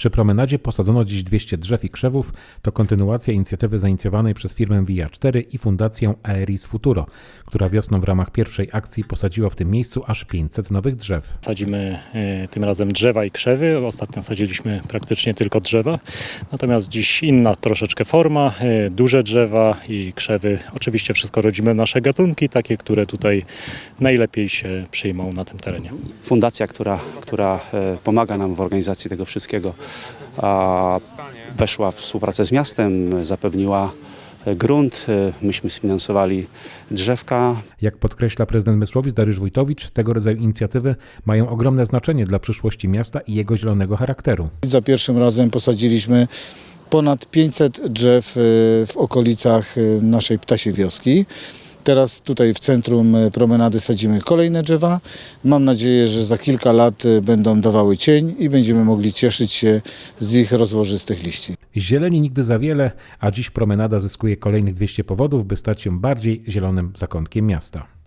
Przy promenadzie posadzono dziś 200 drzew i krzewów. To kontynuacja inicjatywy zainicjowanej przez firmę Via 4 i Fundację Aeris Futuro, która wiosną w ramach pierwszej akcji posadziła w tym miejscu aż 500 nowych drzew. Sadzimy e, tym razem drzewa i krzewy. Ostatnio sadziliśmy praktycznie tylko drzewa. Natomiast dziś inna troszeczkę forma, e, duże drzewa i krzewy. Oczywiście wszystko rodzimy nasze gatunki, takie, które tutaj najlepiej się przyjmą na tym terenie. fundacja, która, która e, pomaga nam w organizacji tego wszystkiego, a, weszła w współpracę z miastem, zapewniła e, grunt, e, myśmy sfinansowali drzewka, Jak podkreśla prezydent Mysłowic Dariusz Wójtowicz, tego rodzaju inicjatywy mają ogromne znaczenie dla przyszłości miasta i jego zielonego charakteru. Za pierwszym razem posadziliśmy ponad 500 drzew w okolicach naszej ptasiej wioski. Teraz tutaj w centrum y, promenady sadzimy kolejne drzewa. Mam nadzieję, że za kilka lat y, będą dawały cień i będziemy mogli cieszyć się z ich rozłożystych liści. Zieleni nigdy za wiele, a dziś promenada zyskuje kolejnych 200 powodów, by stać się bardziej zielonym zakątkiem miasta.